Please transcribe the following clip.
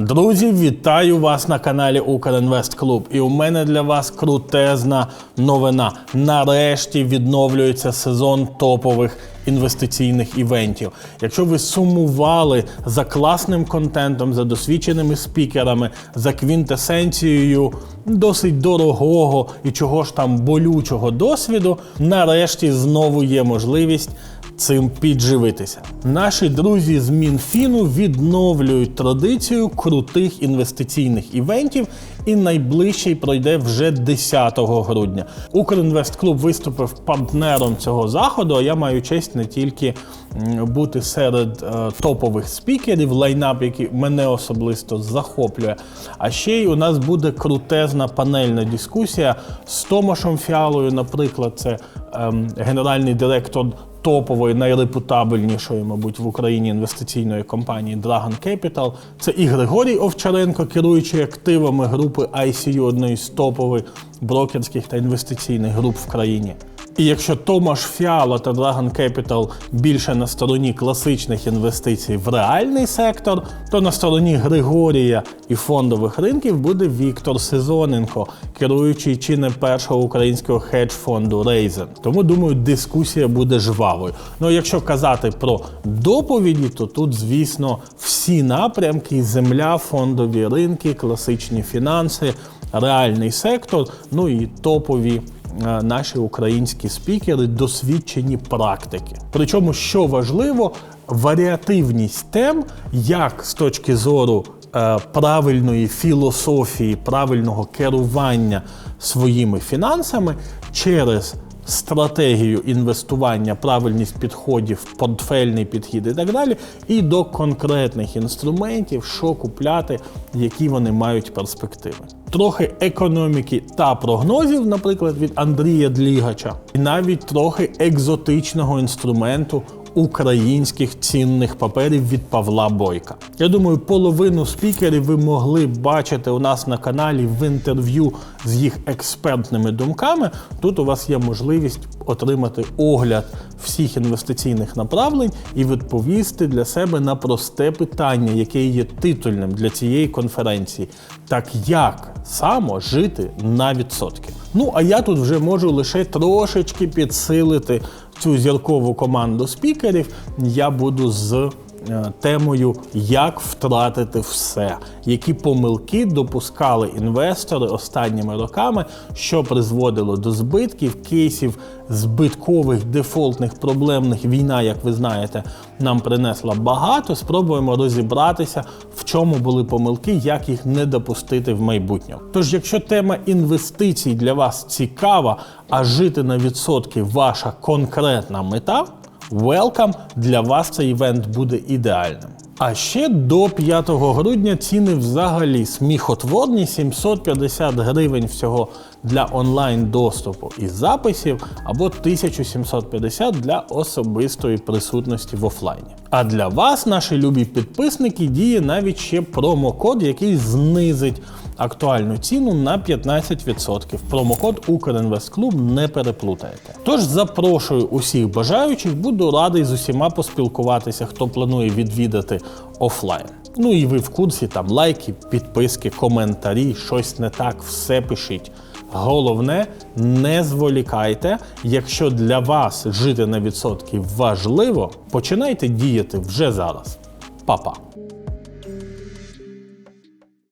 Друзі, вітаю вас на каналі Укрінвест Клуб. І у мене для вас крутезна новина. Нарешті відновлюється сезон топових інвестиційних івентів. Якщо ви сумували за класним контентом, за досвідченими спікерами, за квінтесенцією досить дорогого і чого ж там болючого досвіду, нарешті знову є можливість цим підживитися. Наші друзі з Мінфіну відновлюють традицію крутих інвестиційних івентів, і найближчий пройде вже 10 грудня. Укрінвестклуб виступив партнером цього заходу. А я маю честь не тільки бути серед е, топових спікерів, лайнап, який мене особисто захоплює. А ще й у нас буде крутезна панельна дискусія з Томашем Фіалою, наприклад, це генеральний директор топової, найрепутабельнішої, мабуть, в Україні інвестиційної компанії Dragon Capital. Це і Григорій Овчаренко, керуючий активами групи ICU, одної з топових брокерських та інвестиційних груп в країні. І якщо Томаш Фіала та Dragon Capital більше на стороні класичних інвестицій в реальний сектор, то на стороні Григорія і фондових ринків буде Віктор Сезоненко, керуючий чи не першого українського хедж-фонду Рейзен. Тому думаю, дискусія буде жвавою. Ну якщо казати про доповіді, то тут, звісно, всі напрямки: земля, фондові ринки, класичні фінанси, реальний сектор, ну і топові наші українські спікери, досвідчені практики. Причому, що важливо, варіативність тем, як з точки зору е, правильної філософії, правильного керування своїми фінансами через стратегію інвестування, правильність підходів, портфельний підхід і так далі, і до конкретних інструментів, що купляти, які вони мають перспективи. Трохи економіки та прогнозів, наприклад, від Андрія Длігача, і навіть трохи екзотичного інструменту українських цінних паперів від Павла Бойка. Я думаю, половину спікерів ви могли бачити у нас на каналі в інтерв'ю з їх експертними думками. Тут у вас є можливість отримати огляд всіх інвестиційних направлень і відповісти для себе на просте питання, яке є титульним для цієї конференції. Так як само жити на відсотки? Ну а я тут вже можу лише трошечки підсилити цю зіркову команду спікерів. Я буду з темою Як втратити все, які помилки допускали інвестори останніми роками, що призводило до збитків, кейсів збиткових дефолтних проблемних війна, як ви знаєте, нам принесла багато. Спробуємо розібратися, в чому були помилки, як їх не допустити в майбутньому. Тож, якщо тема інвестицій для вас цікава, а жити на відсотки ваша конкретна мета. Welcome! Для вас цей івент буде ідеальним. А ще до 5 грудня ціни взагалі сміхотворні 750 гривень всього для онлайн доступу і записів, або 1750 для особистої присутності в офлайні. А для вас, наші любі підписники, діє навіть ще промокод, який знизить актуальну ціну на 15%. Промокод Укрінвестклуб не переплутаєте. Тож запрошую усіх бажаючих, буду радий з усіма поспілкуватися, хто планує відвідати офлайн. Ну і ви в курсі там лайки, підписки, коментарі, щось не так, все пишіть. Головне, не зволікайте. Якщо для вас жити на відсотки важливо, починайте діяти вже зараз. Па-па!